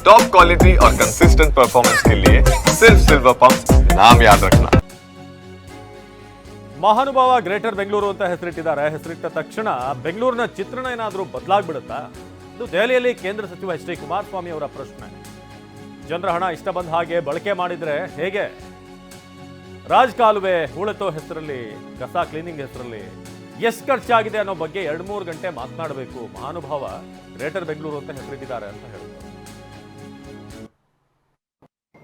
Top quality और consistent performance के लिए सिर्फ सिल्वर पंप नाम याद रखना ಮಹಾನುಭಾವ ಗ್ರೇಟರ್ ಬೆಂಗಳೂರು ಅಂತ ಹೆಸರಿಟ್ಟಿದ್ದಾರೆ ಹೆಸರಿಟ್ಟ ತಕ್ಷಣ ಬೆಂಗಳೂರಿನ ಚಿತ್ರಣ ಏನಾದರೂ ಬದಲಾಗ್ಬಿಡುತ್ತಾ ಇದು ದೆಹಲಿಯಲ್ಲಿ ಕೇಂದ್ರ ಸಚಿವ ಎಚ್ ಡಿ ಕುಮಾರಸ್ವಾಮಿ ಅವರ ಪ್ರಶ್ನೆ ಜನರ ಹಣ ಇಷ್ಟ ಬಂದ ಹಾಗೆ ಬಳಕೆ ಮಾಡಿದ್ರೆ ಹೇಗೆ ರಾಜ್ ಕಾಲುವೆ ಹೂಳೆತ್ತೋ ಹೆಸರಲ್ಲಿ ಕಸ ಕ್ಲೀನಿಂಗ್ ಹೆಸರಲ್ಲಿ ಎಷ್ಟು ಖರ್ಚಾಗಿದೆ ಅನ್ನೋ ಬಗ್ಗೆ ಎರಡು ಮೂರು ಗಂಟೆ ಮಾತನಾಡಬೇಕು ಮಹಾನುಭಾವ ಗ್ರೇಟರ್ ಬೆಂಗಳೂರು ಅಂತ ಹೆಸರಿಟ್ಟಿದ್ದಾರೆ ಅಂತ ಹೇಳ್ತಾರೆ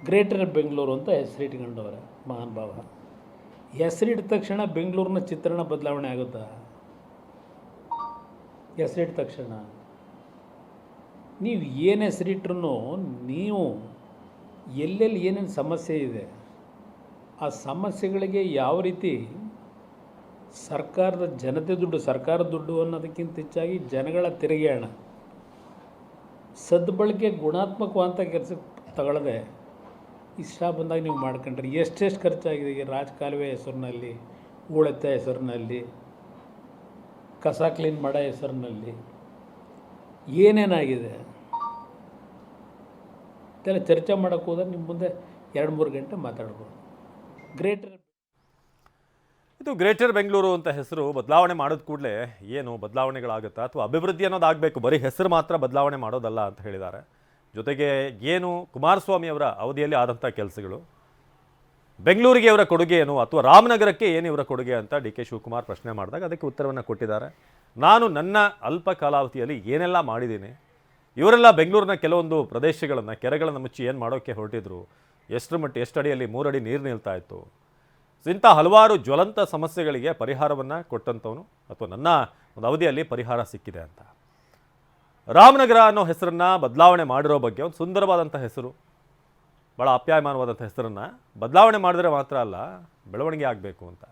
ಗ್ರೇಟರ್ ಬೆಂಗಳೂರು ಅಂತ ಹೆಸರಿಟ್ಕೊಂಡವ್ರೆ ಮಹಾನುಭಾವ ಹೆಸರಿಟ್ಟ ತಕ್ಷಣ ಬೆಂಗಳೂರಿನ ಚಿತ್ರಣ ಬದಲಾವಣೆ ಆಗುತ್ತಾ? ಹೆಸರಿಟ್ಟ ತಕ್ಷಣ. ನೀವು ಏನು ಹೆಸರಿಟ್ರು ನೀವು ಎಲ್ಲೆಲ್ಲಿ ಏನೇನು ಸಮಸ್ಯೆ ಇದೆ, ಆ ಸಮಸ್ಯೆಗಳಿಗೆ ಯಾವ ರೀತಿ ಸರ್ಕಾರದ ಜನತೆ ದುಡ್ಡು ಸರ್ಕಾರದ ದುಡ್ಡು ಅನ್ನೋದಕ್ಕಿಂತ ಹೆಚ್ಚಾಗಿ ಜನಗಳ ತೆರಿಗೆ ಹಣ ಸದ್ಬಳಕೆ ಗುಣಾತ್ಮಕವಂತ ಕೆಲಸಕ್ಕೆ ತಗೊಳ್ಳದೆ ಇಷ್ಟ ಬಂದಾಗ ನೀವು ಮಾಡ್ಕೊಂಡ್ರಿ. ಎಷ್ಟೆಷ್ಟು ಖರ್ಚಾಗಿದೆ ಈಗ ರಾಜಕಾಲುವೆ ಹೆಸರಿನಲ್ಲಿ ಹೂಳೆತ್ತ ಹೆಸರಿನಲ್ಲಿ, ಕಸ ಕ್ಲೀನ್ ಮಾಡೋ ಹೆಸರಿನಲ್ಲಿ, ಏನೇನಾಗಿದೆ? ಇದೆಲ್ಲ ಚರ್ಚೆ ಮಾಡೋಕ್ಕೆ ಹೋದ್ರೆ ನಿಮ್ಮ ಮುಂದೆ ಎರಡು ಮೂರು ಗಂಟೆ ಮಾತಾಡ್ಬೋದು. ಗ್ರೇಟರ್ ಇದು ಗ್ರೇಟರ್ ಬೆಂಗಳೂರು ಅಂತ ಹೆಸರು ಬದಲಾವಣೆ ಮಾಡೋದು ಕೂಡಲೇ ಏನು ಬದಲಾವಣೆಗಳಾಗುತ್ತಾ ಅಥವಾ ಅಭಿವೃದ್ಧಿ ಅನ್ನೋದಾಗಬೇಕು, ಬರೀ ಹೆಸರು ಮಾತ್ರ ಬದಲಾವಣೆ ಮಾಡೋದಲ್ಲ ಅಂತ ಹೇಳಿದ್ದಾರೆ. ಜೊತೆಗೆ ಏನು ಕುಮಾರಸ್ವಾಮಿಯವರ ಅವಧಿಯಲ್ಲಿ ಆದಂಥ ಕೆಲಸಗಳು, ಬೆಂಗಳೂರಿಗೆ ಇವರ ಕೊಡುಗೆ ಏನು ಅಥವಾ ರಾಮನಗರಕ್ಕೆ ಏನು ಇವರ ಕೊಡುಗೆ ಅಂತ ಡಿ ಕೆ ಶಿವಕುಮಾರ್ ಪ್ರಶ್ನೆ ಮಾಡಿದಾಗ ಅದಕ್ಕೆ ಉತ್ತರವನ್ನು ಕೊಟ್ಟಿದ್ದಾರೆ. ನಾನು ನನ್ನ ಅಲ್ಪ ಕಾಲಾವಧಿಯಲ್ಲಿ ಏನೆಲ್ಲ ಮಾಡಿದ್ದೀನಿ, ಇವರೆಲ್ಲ ಬೆಂಗಳೂರಿನ ಕೆಲವೊಂದು ಪ್ರದೇಶಗಳನ್ನು, ಕೆರೆಗಳನ್ನು ಮುಚ್ಚಿ ಏನು ಮಾಡೋಕ್ಕೆ ಹೊರಟಿದ್ರು, ಎಷ್ಟರ ಮಟ್ಟ ಎಷ್ಟಡಿಯಲ್ಲಿ ಮೂರಡಿ ನೀರು ನಿಲ್ತಾ ಇತ್ತು, ಇಂಥ ಹಲವಾರು ಜ್ವಲಂತ ಸಮಸ್ಯೆಗಳಿಗೆ ಪರಿಹಾರವನ್ನು ಕೊಟ್ಟಂಥವನು ಅಥವಾ ನನ್ನ ಒಂದು ಅವಧಿಯಲ್ಲಿ ಪರಿಹಾರ ಸಿಕ್ಕಿದೆ ಅಂತ. ರಾಮನಗರ ಅನ್ನೋ ಹೆಸರನ್ನು ಬದಲಾವಣೆ ಮಾಡಿರೋ ಬಗ್ಗೆ ಒಂದು ಸುಂದರವಾದಂಥ ಹೆಸರು ಭಾಳ ಅಪ್ಯಾಯಮಾನವಾದಂಥ ಹೆಸರನ್ನು ಬದಲಾವಣೆ ಮಾಡಿದ್ರೆ ಮಾತ್ರ ಅಲ್ಲ, ಬೆಳವಣಿಗೆ ಆಗಬೇಕು ಅಂತ.